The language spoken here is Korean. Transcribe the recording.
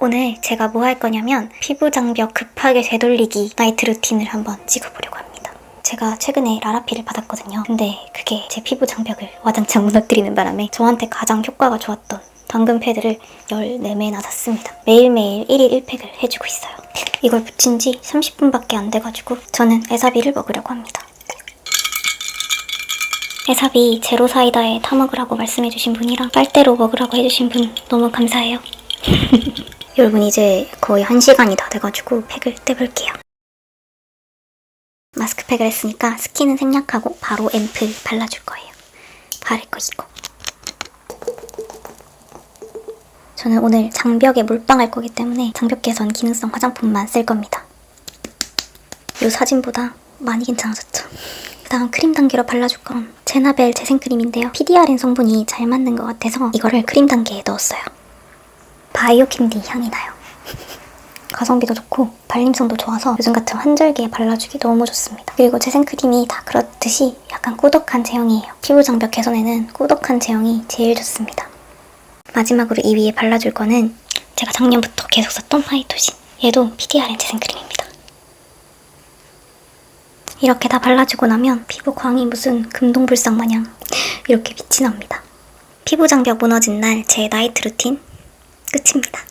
오늘 제가 뭐 할 거냐면 피부 장벽 급하게 되돌리기 나이트 루틴을 한번 찍어보려고 합니다. 제가 최근에 라라피를 받았거든요. 근데 그게 제 피부 장벽을 와장창 무너뜨리는 바람에 저한테 가장 효과가 좋았던 당근 패드를 14매나 샀습니다. 매일매일 1일 1팩을 해주고 있어요. 이걸 붙인 지 30분밖에 안 돼가지고 저는 에사비를 먹으려고 합니다. 에사비 제로 사이다에 타먹으라고 말씀해주신 분이랑 빨대로 먹으라고 해주신 분 너무 감사해요. 여러분 이제 거의 한 시간이 다 돼가지고 팩을 떼볼게요. 마스크팩을 했으니까 스킨은 생략하고 바로 앰플 발라줄 거예요. 바를 거 이거. 저는 오늘 장벽에 몰빵할 거기 때문에 장벽 개선 기능성 화장품만 쓸 겁니다. 이 사진보다 많이 괜찮아졌죠? 그 다음 크림 단계로 발라줄 건 제나벨 재생크림인데요. PDRN 성분이 잘 맞는 것 같아서 이거를 크림 단계에 넣었어요. 바이오 캔디 향이 나요. 가성비도 좋고 발림성도 좋아서 요즘 같은 환절기에 발라주기 너무 좋습니다. 그리고 재생크림이 다 그렇듯이 약간 꾸덕한 제형이에요. 피부 장벽 개선에는 꾸덕한 제형이 제일 좋습니다. 마지막으로 이 위에 발라줄 거는 제가 작년부터 계속 썼던 화이토신. 얘도 PDRN 재생크림입니다. 이렇게 다 발라주고 나면 피부 광이 무슨 금동불상 마냥 이렇게 빛이 납니다. 피부 장벽 무너진 날 제 나이트 루틴 끝입니다.